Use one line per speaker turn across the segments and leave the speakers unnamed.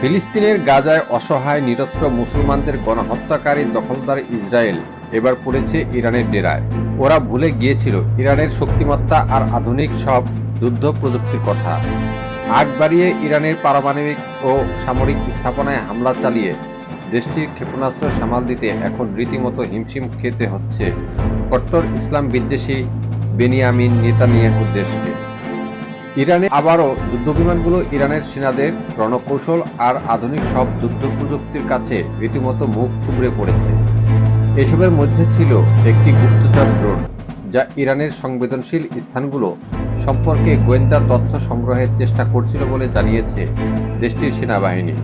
ফিলিস্তিনের গাজায় অসহায়, নিরস্ত্র মুসলমানদের গণহত্যাকারী দখলদার ইসরায়েল এবার পড়েছে ইরানের ডেরায়। ওরা ভুলে গিয়েছিল ইরানের শক্তিমত্তা আর আধুনিক সব যুদ্ধ প্রযুক্তির কথা। আগ বাড়িয়ে ইরানের পারমাণবিক ও সামরিক স্থাপনায় হামলা চালিয়ে দেশটির ক্ষেপণাস্ত্র সামাল দিতে এখন রীতিমতো হিমশিম খেতে হচ্ছে। কট্টর ইসলাম বিদ্বেষী বেনিয়ামিন নেতানিয়াহু দেশকে। ইরানে আবারও যুদ্ধবিমানগুলো ইরানের সেনাদের রণকৌশল আর আধুনিক সব যুদ্ধ প্রযুক্তির কাছে রীতিমতো মুখ থুবড়ে পড়েছে। এসবের মধ্যে ছিল একটি গুপ্তচর ড্রোন, যা ইরানের সংবেদনশীল স্থানগুলো সম্পর্কে গোয়েন্দা তথ্য সংগ্রহের চেষ্টা করছিল বলে জানিয়েছে দেশটির সেনাবাহিনী।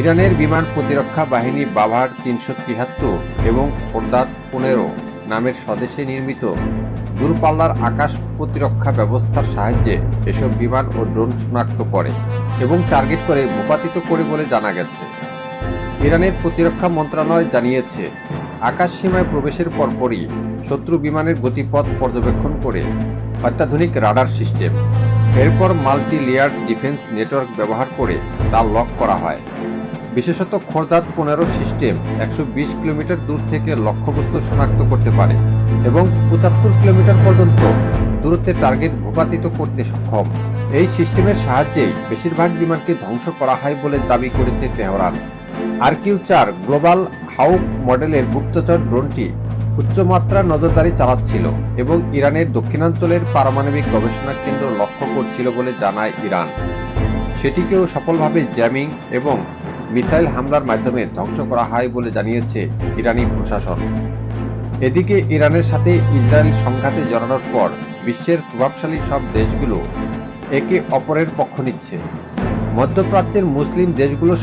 ইরানের বিমান প্রতিরক্ষা বাহিনী বাভার তিনশো তিয়াত্তর এবং ফোরদাত পনেরো নামের স্বদেশে নির্মিত দূরপাল্লার আকাশ প্রতিরক্ষা ব্যবস্থার সাহায্যে এসব বিমান ও ড্রোন শনাক্ত করে এবং টার্গেট করে ভূপাতিত করে বলে জানা গেছে। ইরানের প্রতিরক্ষা মন্ত্রণালয় জানিয়েছে, আকাশ সীমায় প্রবেশের পরপরই শত্রু বিমানের গতিপথ পর্যবেক্ষণ করে অত্যাধুনিক রাডার সিস্টেম। এরপর মাল্টি লেয়ার ডিফেন্স নেটওয়ার্ক ব্যবহার করে তা লক করা হয়। বিশেষত খোরদাত পনেরো সিস্টেম একশো বিশ কিলোমিটার দূর থেকে লক্ষ্যবস্তু শনাক্ত করতে পারে এবং পঁচাত্তর কিলোমিটার পর্যন্ত দূরত্বে টার্গেট ভূপাতিত করতে সক্ষম। এই সিস্টেমের সাহায্যেই বেশিরভাগ বিমানকে ধ্বংস করা হয় বলে দাবি করেছে তেহরান। আর কিউ চার গ্লোবাল হাউক মডেলের গুপ্তচর ড্রোনটি উচ্চমাত্রার নজরদারি চালাচ্ছিল এবং ইরানের দক্ষিণাঞ্চলের পারমাণবিক গবেষণা কেন্দ্র লক্ষ্য করছিল বলে জানায় ইরান। সেটিকেও সফলভাবে জ্যামিং এবং মিসাইল হামলার মাধ্যমে ধ্বংস করা হয় বলে জানিয়েছে ইরানি প্রশাসন। এদিকে ইরানের সাথে ইসরায়েল সংঘাতে জড়ানোর পর বিশ্বের প্রভাবশালী সব দেশগুলো একে অপরের পক্ষ নিচ্ছে। মধ্যপ্রাচ্যের মুসলিম দেশগুলোর